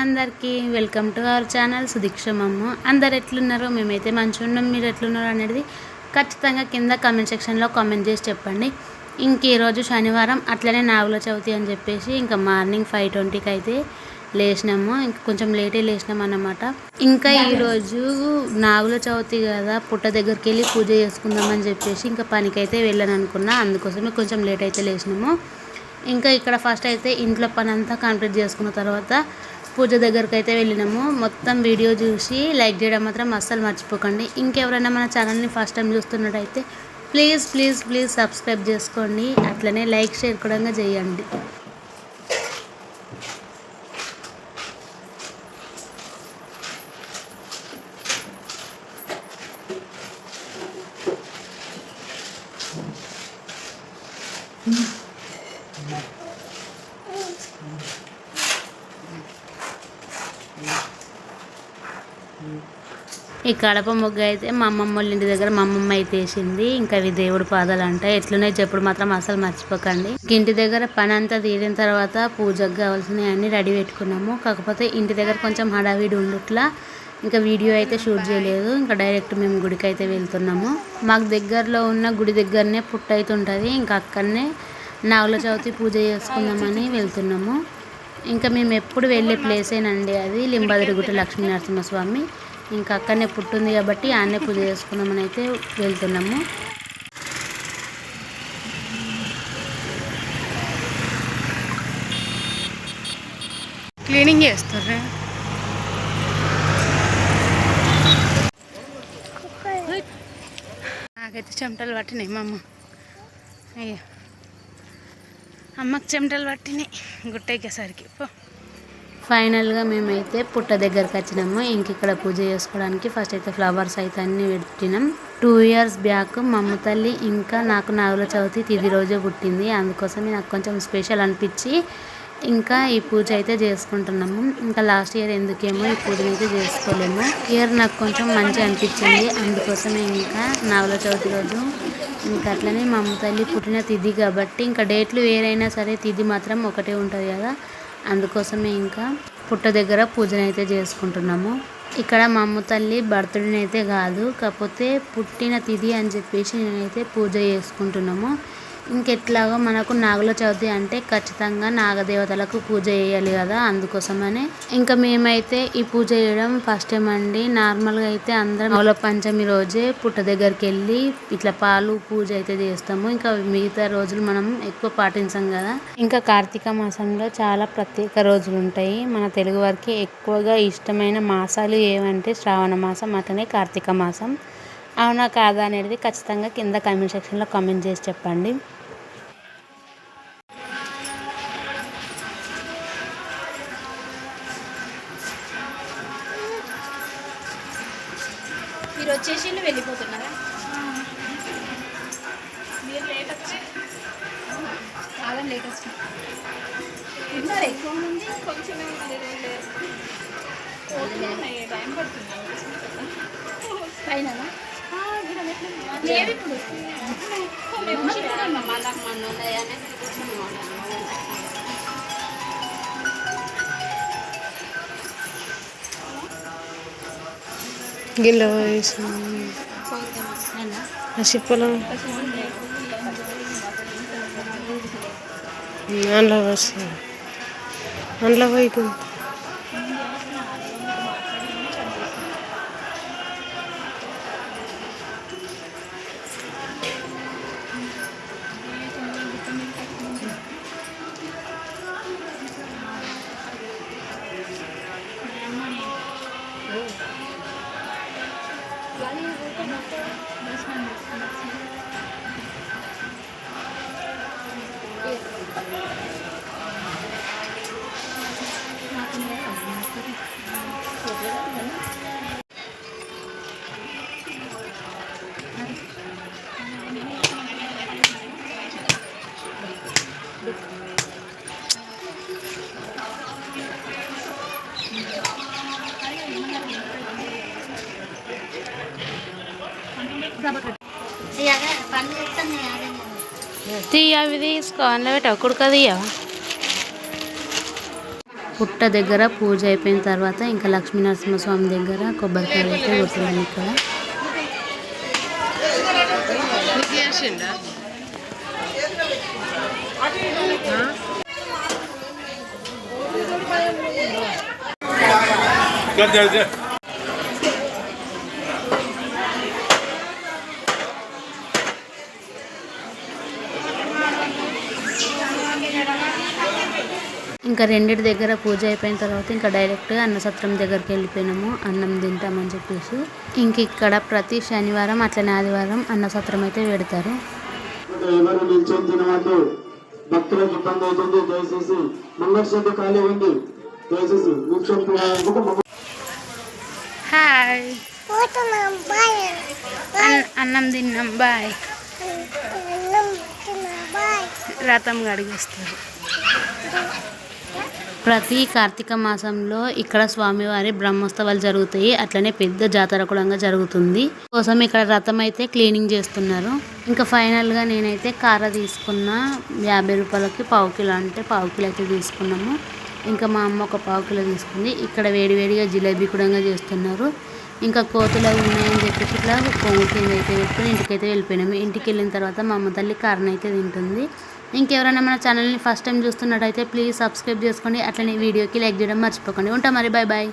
అందరికీ welcome to our channel సుదీక్షమమ్మ. అందరు ఎట్లున్నారు మేమైతే మంచిగా ఉన్నాం మీరు ఎట్లున్నారు అనేది ఖచ్చితంగా కింద కామెంట్ సెక్షన్లో కామెంట్ చేసి చెప్పండి. ఇంక ఈరోజు శనివారం అట్లనే నాగుల చవితి అని చెప్పేసి ఇంకా మార్నింగ్ ఫైవ్ ట్వంటీకి అయితే లేచినాము. ఇంకా కొంచెం లేటే లేచినాం అన్నమాట. ఇంకా ఈరోజు నాగుల చవితి కదా పుట్ట దగ్గరికి వెళ్ళి పూజ చేసుకుందామని చెప్పేసి ఇంకా పనికైతే వెళ్ళాను అనుకున్నా. అందుకోసమే కొంచెం లేట్ అయితే లేచినాము. ఇంకా ఇక్కడ ఫస్ట్ అయితే ఇంట్లో పని అంతా కంప్లీట్ చేసుకున్న తర్వాత పూజ దగ్గరకు అయితే వెళ్ళినాము. మొత్తం వీడియో చూసి లైక్ చేయడం మాత్రం అస్సలు మర్చిపోకండి. ఇంకెవరైనా మన ఛానల్ని ఫస్ట్ టైం చూస్తున్నట్టయితే ప్లీజ్ ప్లీజ్ ప్లీజ్ సబ్స్క్రైబ్ చేసుకోండి. అట్లనే లైక్ షేర్ కూడా చేయండి. Hmm. ఈ కడప ముగ్గు అయితే మా అమ్మమ్మ వాళ్ళ ఇంటి దగ్గర మా అమ్మమ్మ అయితే వేసింది. ఇంకా అవి దేవుడి పాదాలు అంట ఎట్లున్నాయి చెప్పుడు మాత్రం అసలు మర్చిపోకండి. ఇంటి దగ్గర పని అంతా తీరిన తర్వాత పూజకు కావాల్సినవి అన్నీ రెడీ పెట్టుకున్నాము. కాకపోతే ఇంటి దగ్గర కొంచెం హడావిడి ఉండట్లా. ఇంకా వీడియో అయితే షూట్ చేయలేదు. ఇంకా డైరెక్ట్ మేము గుడికి అయితే వెళ్తున్నాము. మాకు దగ్గరలో ఉన్న గుడి దగ్గరనే పుట్ట అయితే ఉంటుంది. ఇంకా అక్కడనే నాగుల చవితి పూజ చేసుకుందామని వెళ్తున్నాము. ఇంకా మేము ఎప్పుడు వెళ్ళే ప్లేసేనండి అది? లింబాదిరిగుట్ట లక్ష్మీనరసింహస్వామి ఇంకా అక్కడనే పుట్టింది కాబట్టి ఆడనే పూజ చేసుకుందామని అయితే వెళ్తున్నాము. క్లీనింగ్ చేస్తారా? నాకైతే చెమటలు పట్టినాయి మా అమ్మ. అయ్యో. చెమటలు పట్టినాయి. గుట్టెక్కేసరికి. పో. ఫైనల్గా మేమైతే పుట్ట దగ్గరకు వచ్చినాము. ఇంక ఇక్కడ పూజ చేసుకోవడానికి ఫస్ట్ అయితే ఫ్లవర్స్ అయితే అన్ని పెట్టినాం. టూ ఇయర్స్ బ్యాక్ మా అమ్మ తల్లి ఇంకా నాకు నాగుల చవితి తిది రోజే పుట్టింది. అందుకోసమే నాకు కొంచెం స్పెషల్ అనిపించి ఇంకా ఈ పూజ అయితే చేసుకుంటున్నాము. ఇంకా లాస్ట్ ఇయర్ ఎందుకేమో ఈ పూజ అయితే చేసుకోలేము. ఇయర్ నాకు కొంచెం మంచి అనిపించింది. అందుకోసమే ఇంకా నాగుల చవితి రోజు ఇంకా అట్లనే మా అమ్మ తల్లి పుట్టిన తిథి కాబట్టి ఇంకా డేట్లు వేరైనా సరే తిథి మాత్రం ఒకటే ఉంటుంది కదా. అందుకోసమే ఇంకా పుట్ట దగ్గర పూజనైతే చేసుకుంటున్నాము. ఇక్కడ మా అమ్మ తల్లి బర్త్డేని అయితే కాదు కాకపోతే పుట్టిన తిథి అని చెప్పేసి నేనైతే పూజ చేసుకుంటున్నాము. ఇంకెట్లాగో మనకు నాగుల చవితి అంటే ఖచ్చితంగా నాగదేవతలకు పూజ చేయాలి కదా అందుకోసమని. ఇంకా మేమైతే ఈ పూజ చేయడం ఫస్ట్ టైం అండి. నార్మల్గా అయితే అందరం నవల పంచమి రోజే పుట్ట దగ్గరికి వెళ్ళి ఇట్లా పాలు పూజ అయితే చేస్తాము. ఇంకా మిగతా రోజులు మనం ఎక్కువ పాటించాం కదా. ఇంకా కార్తీక మాసంలో చాలా ప్రత్యేక రోజులు ఉంటాయి. మన తెలుగు వారికి ఎక్కువగా ఇష్టమైన మాసాలు ఏవంటే శ్రావణ మాసం అట్లనే కార్తీక మాసం. అవునా కాదా అనేది ఖచ్చితంగా కింద కామెంట్ సెక్షన్లో కామెంట్ చేసి చెప్పండి. మీరు వచ్చేసి వెళ్ళిపోతున్నారా మీరు లేట్ వచ్చి కాదని లేట్ వచ్చి తిన్నారు? ఎక్కువ మంది కొంచెమే టైం పడుతుంది. పైన गेल्या वेळेस अशी पलंग आणला बस. आणला बाई कोणता বাড়ির తీ అవి తీసుకో అందులో పెట్టావు కుడుక పుట్ట దగ్గర పూజ అయిపోయిన తర్వాత ఇంకా లక్ష్మీ నరసింహస్వామి దగ్గర కొబ్బరికాయలు అయితే ఇక్కడ. ఇంకా రెండిటి దగ్గర పూజ అయిపోయిన తర్వాత ఇంకా డైరెక్ట్గా అన్నసత్రం దగ్గరికి వెళ్ళిపోయినాము అన్నం తింటామని చెప్పేసి. ఇంక ఇక్కడ ప్రతి శనివారం అట్లనే ఆదివారం అన్నసత్రం అయితే పెడతారు. ఎవరు నిల్చొని తినవద్దు. భక్తులకు ఇబ్బంది అవుతుంది. దయచేసి ముంగటి షెడ్ ఖాళీ ఉంది దయచేసి నిల్చొని తినేందుకు ముంగ- హాయ్ అన్నం తిన్నాం. బాయ్. రథం గడిగేస్తారు ప్రతి కార్తీక మాసంలో ఇక్కడ స్వామివారి బ్రహ్మోత్సవాలు జరుగుతాయి. అట్లనే పెద్ద జాతర కూడా జరుగుతుంది. కోసం ఇక్కడ రథం అయితే క్లీనింగ్ చేస్తున్నారు. ఇంకా ఫైనల్గా నేనైతే కార తీసుకున్న. యాభై రూపాయలకి పావు కిలో అంటే పావు కిలో అయితే తీసుకున్నాము. ఇంకా మా అమ్మ ఒక పావు కిలో తీసుకుంది. ఇక్కడ వేడివేడిగా జిలేబీ కూడా చేస్తున్నారు. ఇంకా కోతులు అవి ఉన్నాయని చెప్పేసి ఇట్లా కొంగు కింద అయితే పెట్టుకుని ఇంటికైతే వెళ్ళిపోయినాము. ఇంటికి వెళ్ళిన తర్వాత మా అమ్మ తల్లి కారం అయితే తింటుంది. ఇంకెవరైనా మన ఛానల్ని ఫస్ట్ టైం చూస్తున్నట్టయితే ప్లీజ్ సబ్స్క్రైబ్ చేసుకోండి. అట్లనే వీడియోకి లైక్ చేయడం మర్చిపోకండి. ఉంటాం మరి. Bye bye